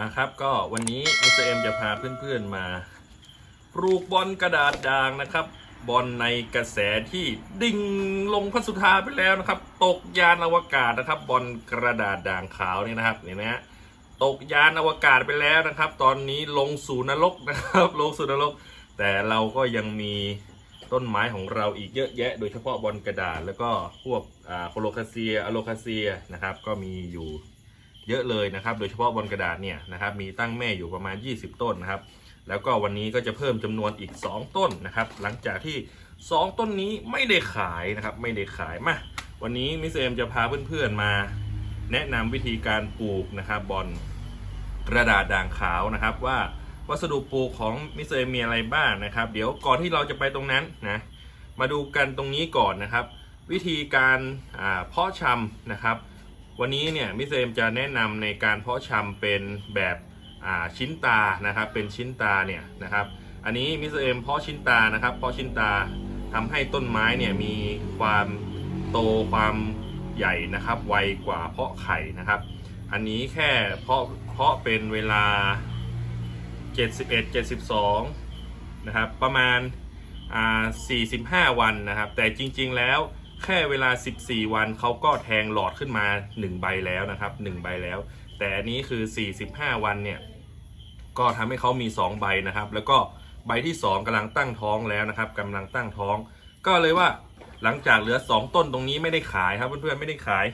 นะครับก็วันนี้มิสเตอร์เอ็มจะพาเพื่อนๆมา ปลูกบอลกระดาษด่างนะครับ บอลในกระแสที่ดิ่งลงพันสุธาไปแล้วนะครับ ตกยานอวกาศนะครับ บอลกระดาษด่างขาวนี่นะครับเห็นไหมฮะตกยานอวกาศไปแล้วนะครับ ตอนนี้ลงสู่นรกนะครับ ลงสู่นรก แต่เราก็ยังมีต้นไม้ของเราอีกเยอะแยะ โดยเฉพาะบอลกระดาษแล้วก็พวกอ่าโคโลคาเซียอะโลคาเซียนะครับ ก็มีอยู่ เยอะเลยนะครับ โดยเฉพาะบนกระดาษเนี่ยนะครับ มีตั้งแม่อยู่ประมาณ 20 ต้นนะครับ แล้วก็วันนี้ก็จะเพิ่มจำนวนอีก 2 ต้นนะครับ หลังจากที่ 2 ต้นนี้ไม่ได้ขายนะครับ ไม่ได้ขายมาวันนี้มิสเอมจะพาเพื่อนๆมา แนะนำวิธีการปลูกนะครับบอลกระดาษด่างขาวนะครับ ว่าวัสดุปลูกของมิสเอมมีอะไรบ้างนะครับ เดี๋ยวก่อนที่เราจะไปตรงนั้นนะมาดูกันตรงนี้ก่อนนะครับ วิธีการเพาะชำนะครับ วันนี้เนี่ยมิสเอมจะแนะนำในการเพาะชำเป็นแบบชิ้นตานะครับเป็นชิ้นตาเนี่ยนะครับ อันนี้มิสเอมเพาะชิ้นตานะครับ เพาะชิ้นตาทำให้ต้นไม้เนี่ยมีความโตความใหญ่นะครับไวกว่าเพาะไข่นะครับ อันนี้แค่เพาะเพาะเป็นเวลา 71 72นะครับประมาณอ่า45 วันนะครับ แต่จริงๆแล้ว แค่เวลา 14 วันเขาก็แทงหลอดขึ้นมา 1 ใบแล้วนะครับ 1 ใบแล้ว แต่อันนี้คือ 45 วันเนี่ย ก็ทำให้เขามี 2 ใบนะครับ แล้วก็ใบที่ 2กำลังตั้งท้องแล้วนะครับกำลังตั้งท้อง ก็เลยว่าหลังจากเหลือ 2 ต้นตรงนี้ไม่ได้ขายครับเพื่อนๆไม่ได้ขาย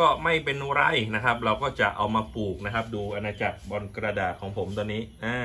ก็ไม่เป็นไรนะครับ เราก็จะเอามาปลูกนะครับ ดูอาณาจักรบอลกระดาษของผมตัวนี้อ่า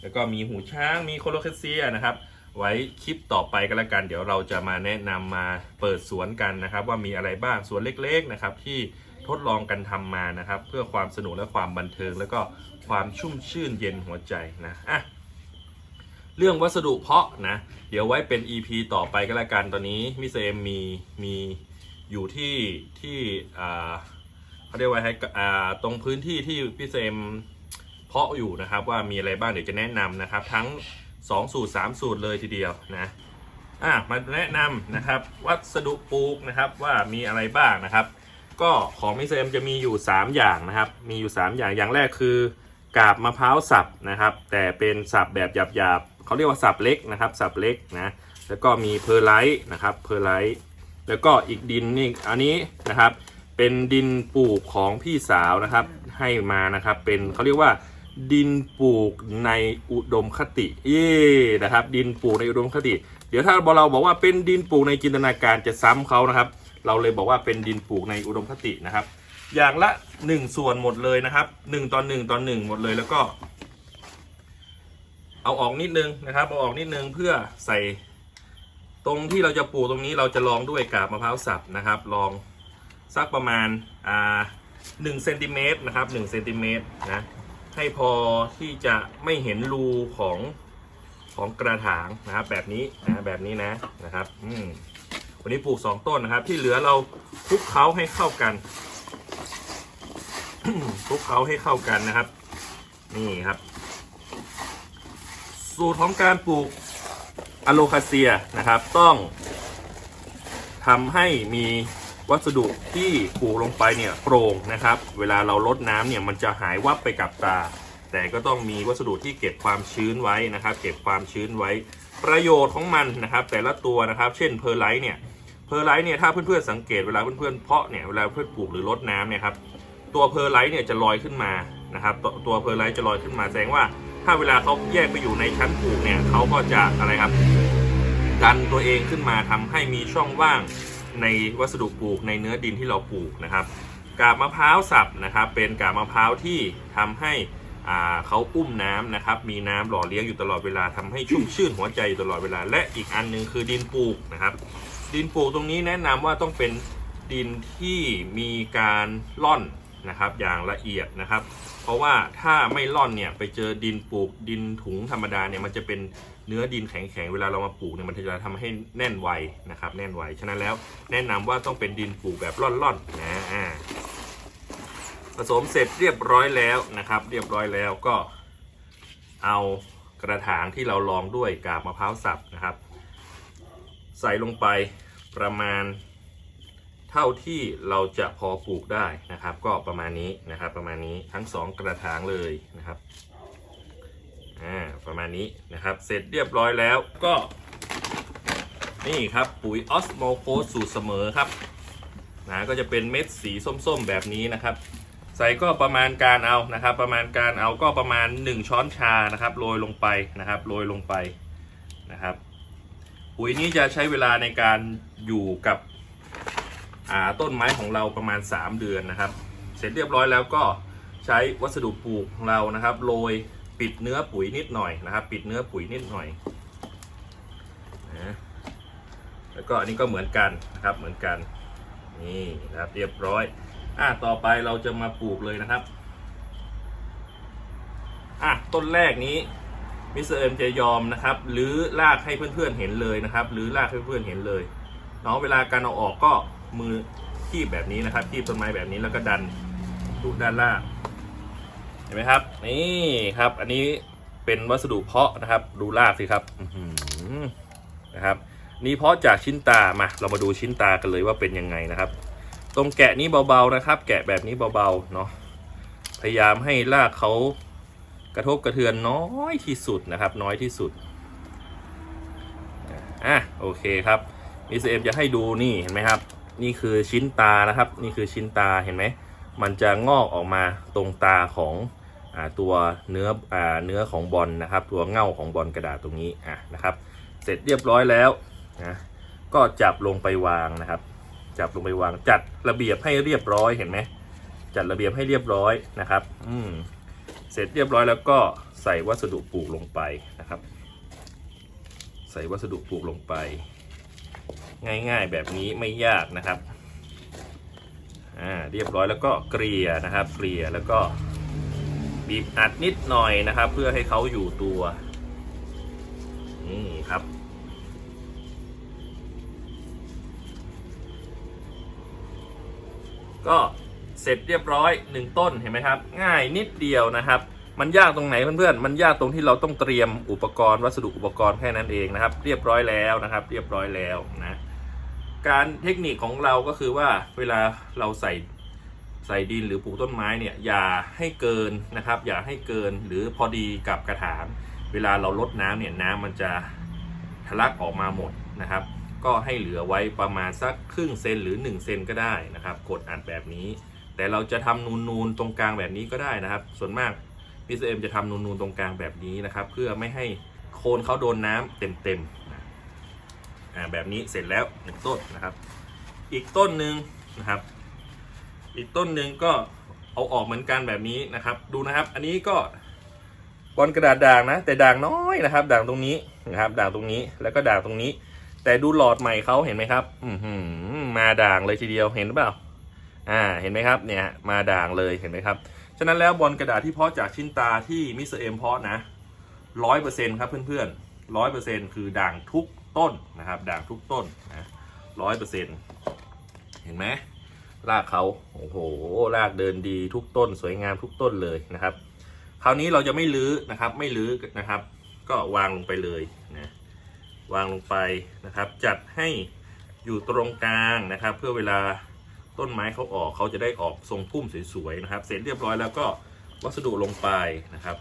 แล้วก็มีหูช้างมีโคโลเคเซียนะครับ ไว้คลิปต่อไปก็แล้วกัน เดี๋ยวเราจะมาแนะนำมาเปิดสวนกันนะครับ ว่ามีอะไรบ้างสวนเล็กๆนะครับ ที่ทดลองกันทำมานะครับ เพื่อความสนุกและความบันเทิง แล้วก็ความชุ่มชื่นเย็นหัวใจนะอะเรื่องวัสดุเพาะนะ เดี๋ยวไว้เป็น EP ต่อไปก็แล้วกันตอนนี้มิสเอมมีมีอยู่ที่ที่อ่าเขาเรียกว่าให้อ่าตรงพื้นที่ที่พี่เซมเพาะอยู่นะครับ ว่ามีอะไรบ้างเดี๋ยวจะแนะนำนะครับ ทั้ง 2 สูตร 3 สูตรเลยทีเดียวนะอะมาแนะนำนะครับวัสดุปลูกนะครับว่ามีอะไรบ้างนะครับ ก็ของมิเอมจะมีอยู่ 3 อย่างนะครับ มีอยู่ 3 อย่างอย่างแรกคือกาบมะพร้าวสับนะครับ แต่เป็นสับแบบหยาบๆเขาเรียกว่าสับเล็กนะครับ สับเล็กนะแล้วก็มีเพอร์ไลท์นะครับเพอร์ไลท์แล้วก็อีกดินนี่อันนี้นะครับ เป็นดินปลูกของพี่สาวนะครับ ให้มานะครับ เป็นเขาเรียกว่า ดินปลูกในอุดมคติเย่นะครับ ดินปลูกในอุดมคติ เดี๋ยวถ้าเราบอกว่าเป็นดินปลูกในจินตนาการจะซ้ำเขานะครับ เราเลยบอกว่าเป็นดินปลูกในอุดมคตินะครับ อย่างละหนึ่งส่วนหมดเลยนะครับหนึ่งต่อหนึ่งต่อหนึ่งหมดเลยแล้วก็ เอาออกนิดนึงนะครับเอาออกนิดนึงเพื่อใส่ตรงที่เราจะปลูกตรงนี้เราจะลองด้วยกาบมะพร้าวสับนะครับ ลองสักประมาณอ่าหนึ่งเซนติเมตรนะครับหนึ่งเซนติเมตรนะ ให้พอที่จะไม่เห็นรูของของกระถางนะครับ แบบนี้นะแบบนี้นะนะครับ อืมวันนี้ปลูกสองต้นนะครับ ที่เหลือเราคลุกเคล้าให้เข้ากันคลุกเคล้าให้เข้ากันนะครับ นี่ครับ สูตรของการปลูกอะโลคาเซียนะครับ ต้องทำให้มี วัสดุที่ปลูกลงไปเนี่ยโปร่งนะครับ เวลาเราลดน้ำเนี่ยมันจะหายวับไปกับตา แต่ก็ต้องมีวัสดุที่เก็บความชื้นไว้นะครับ เก็บความชื้นไว้ ประโยชน์ของมันนะครับ แต่ละตัวนะครับ เช่นเพอร์ไลท์เนี่ยเพอร์ไลท์เนี่ยถ้าเพื่อนๆสังเกตเวลาเพื่อนๆเพาะเนี่ยเวลาเพื่อนปลูกหรือลดน้ำเนี่ยครับตัวเพอร์ไลท์เนี่ยจะลอยขึ้นมานะครับ ตัวตัวเพอร์ไลท์จะลอยขึ้นมาแสดงว่า ถ้าเวลาเขาแยกไปอยู่ในชั้นปลูกเนี่ยเขาก็จะอะไรครับดันตัวเองขึ้นมาทำให้มีช่องว่าง ในวัสดุปลูกในเนื้อดินที่เราปลูกนะครับ กาบมะพร้าวสับนะครับเป็นกาบมะพร้าวที่ทำให้อ่าเขาอุ้มน้ำนะครับมีน้ำหล่อเลี้ยงอยู่ตลอดเวลาทำให้ชุ่มชื่นหัวใจอยู่ตลอดเวลา และอีกอันหนึงคือดินปลูกนะครับ ดินปลูกตรงนี้แนะนำว่าต้องเป็นดินที่มีการล่อน นะครับ อย่างละเอียดนะครับ เพราะว่าถ้าไม่ล่อนเนี่ยไปเจอดินปลูกดินถุงธรรมดาเนี่ยมันจะเป็นเนื้อดินแข็งๆเวลาเรามาปลูกเนี่ยมันจะทำให้แน่นไวนะครับ แน่นไวฉะนั้นแล้วแนะนำว่าต้องเป็นดินปลูกแบบล่อนๆนะอ่าผสมเสร็จเรียบร้อยแล้วนะครับ เรียบร้อยแล้วก็เอากระถางที่เราลองด้วยกาบมะพร้าวสับนะครับ ใส่ลงไปประมาณ ท่าที่เราจะพอปลูกได้นะครับ ก็ประมาณนี้นะครับ ประมาณนี้ทั้งสองกระถางเลยนะครับอ่าประมาณนี้นะครับ เสร็จเรียบร้อยแล้วก็ นี่ครับปุ๋ยออสโมโคสูตรเสมอครับนะก็จะเป็นเม็ดสีส้มๆแบบนี้นะครับ ใส่ก็ประมาณการเอานะครับ ประมาณการเอาก็ประมาณ 1 ช้อนชานะครับโรยลงไปนะครับโรยลงไปนะครับปุ๋ยนี้จะใช้เวลาในการอยู่กับ ต้นไม้ของเราประมาณ 3 เดือนนะครับ เสร็จเรียบร้อยแล้วก็ใช้วัสดุปลูกของเรานะครับโรยปิดเนื้อปุ๋ยนิดหน่อยนะครับ ปิดเนื้อปุ๋ยนิดหน่อยนะแล้วก็อันนี้ก็เหมือนกันนะครับเหมือนกันนี่นะครับเรียบร้อยอะต่อไปเราจะมาปลูกเลยนะครับอะต้นแรกนี้มิสเตอร์เอ็มจะยอมนะครับหรือลากให้เพื่อนๆเห็นเลยนะครับหรือลากให้เพื่อนๆเห็นเลยเนาะเวลาการเอาออกก็ มือคีบแบบนี้นะครับคีบต้นไม้แบบนี้แล้วก็ดันดูด้านล่างเห็นไหมครับ นี่ครับ อันนี้เป็นวัสดุเพาะนะครับ ดูรากสิครับนะครับ นี่เพาะจากชิ้นตามา เรามาดูชิ้นตากันเลยว่าเป็นยังไงนะครับ ตรงแกะนี้เบาๆนะครับ แกะแบบนี้เบาๆเนาะพยายามให้รากเขากระทบกระเทือนน้อยที่สุดนะครับ น้อยที่สุดอะโอเคครับมิสเอ็มจะให้ดูนี่เห็นไหมครับ นี่คือชิ้นตานะครับ นี่คือชิ้นตาเห็นไหม มันจะงอกออกมาตรงตาของอตัวเนื้ออเนื้อของบอลนะครับ ตัวเง่าของบอลกระดาษตรงนี้อะนะครับ เสร็จเรียบร้อยแล้วนะก็จับลงไปวางนะครับ จับลงไปวางจัดระเบียบให้เรียบร้อยเห็นไหมจัดระเบียบให้เรียบร้อยนะครับ อืมเสร็จเรียบร้อยแล้วก็ใส่วัสดุปลูกลงไปนะครับ ใส่วัสดุปลูกลงไป ง่ายๆแบบนี้ไม่ยากนะครับอ่าเรียบร้อยแล้วก็เกลี่ยนะครับเกลี่ยแล้วก็บีบอัดนิดหน่อยนะครับ เพื่อให้เขาอยู่ตัวนี่ครับก็เสร็จเรียบร้อยหนึ่งต้นเห็นไหมครับ ง่ายนิดเดียวนะครับ มันยากตรงไหนเพื่อนๆ มันยากตรงที่เราต้องเตรียมอุปกรณ์วัสดุอุปกรณ์แค่นั้นเองนะครับ เรียบร้อยแล้วนะครับ เรียบร้อยแล้วนะ การเทคนิคของเราก็คือว่าเวลาเราใส่ใส่ดินหรือปลูกต้นไม้เนี่ยอย่าให้เกินนะครับ อย่าให้เกินหรือพอดีกับกระถางเวลาเราลดน้ำเนี่ยน้ำมันจะทะลักออกมาหมดนะครับ ก็ให้เหลือไว้ประมาณสักครึ่งเซนหรือ 1 เซนก็ได้นะครับ กดอัดแบบนี้ แต่เราจะทำนูนๆตรงกลางแบบนี้ก็ได้นะครับ ส่วนมาก พีซเอ็มจะทำนูนๆตรงกลางแบบนี้นะครับ เพื่อไม่ให้โคนเขาโดนน้ำเต็มๆนะอ่าแบบนี้เสร็จแล้วหนึ่งต้นนะครับ อีกต้นหนึ่งนะครับ อีกต้นหนึ่งก็เอาออกเหมือนกันแบบนี้นะครับ ดูนะครับ อันนี้ก็บอลกระดาษด่างนะ แต่ด่างน้อยนะครับ ด่างตรงนี้นะครับ ด่างตรงนี้แล้วก็ด่างตรงนี้ แต่ดูหลอดใหม่เขาเห็นไหมครับ อือหือมาด่างเลยทีเดียวเห็นหรือเปล่า อ่าเห็นไหมครับเนี่ยมาด่างเลยเห็นไหมครับ ฉะนั้นแล้วบอลกระดาษที่เพาะจากชิ้นตาที่มิสเตอร์เอ็มเพาะนะร้อยเปอร์เซ็นครับเพื่อนๆร้อยเปอร์เซ็นคือด่างทุกต้นนะครับ ด่างทุกต้นนะร้อยเปอร์เซ็นเห็นไหมรากเขาโอ้โหรากเดินดีทุกต้น สวยงามทุกต้นเลยนะครับ คราวนี้เราจะไม่ลื้อนะครับ ไม่ลื้อนะครับ ก็วางลงไปเลยนะวางลงไปนะครับ จัดให้อยู่ตรงกลางนะครับ เพื่อเวลา ต้นไม้เขาออกเขาจะได้ออกทรงพุ่มสวยๆนะครับ เสร็จเรียบร้อยแล้วก็วัสดุลงไปนะครับ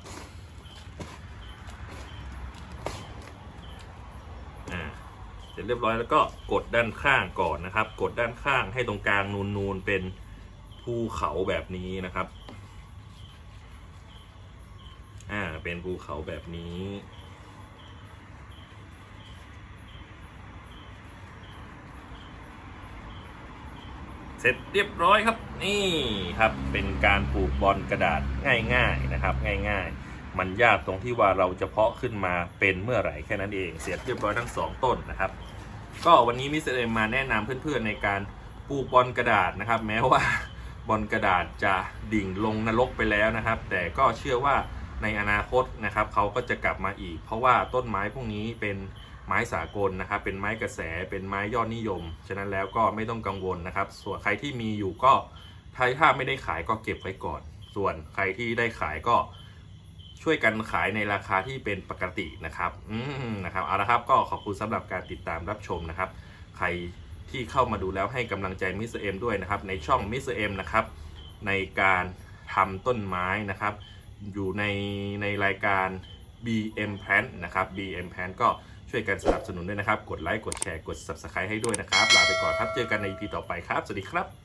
เสร็จเรียบร้อยแล้วก็กดด้านข้างก่อนนะครับ กดด้านข้างให้ตรงกลางนูนๆเป็นภูเขาแบบนี้นะครับ อ่า เป็นภูเขาแบบนี้ ร็จเรียบร้อยครับ นี่ครับเป็นการปลูกบอลกระดาษง่ายๆนะครับ ง่ายๆ มันยากตรงที่ว่าเราจะเพาะขึ้นมาเป็นเมื่อไหร่แค่นั้นเองเสร็จเรียบร้อยทั้งสองต้นนะครับ ก็วันนี้มิสเตอร์เอ็มมาแนะนำเพื่อนๆในการปลูกบอลกระดาษนะครับ แม้ว่าบอลกระดาษจะดิ่งลงนรกไปแล้วนะครับ แต่ก็เชื่อว่าในอนาคตนะครับเขาก็จะกลับมาอีก เพราะว่าต้นไม้พวกนี้เป็น ไม้สากลนะครับ เป็นไม้กระแสเป็นไม้ยอดนิยม ฉะนั้นแล้วก็ไม่ต้องกังวลนะครับ ส่วนใครที่มีอยู่ก็ถ้าถ้าไม่ได้ขายก็เก็บไว้ก่อน ส่วนใครที่ได้ขายก็ช่วยกันขายในราคาที่เป็นปกตินะครับอืมนะครับเอาละครับก็ขอบคุณสำหรับการติดตามรับชมนะครับ ใครที่เข้ามาดูแล้วให้กำลังใจมิสเอ็มด้วยนะครับ ในช่องมิสเอ็มนะครับในการทำต้นไม้นะครับ อยู่ในในรายการ BM Plan นะครับ BM Plan ก็ ช่วยกันสนับสนุนด้วยนะครับ กดไลค์ กดแชร์ กด Subscribe ให้ด้วยนะครับ ลาไปก่อนครับ เจอกันใน EP ต่อไปครับ สวัสดีครับ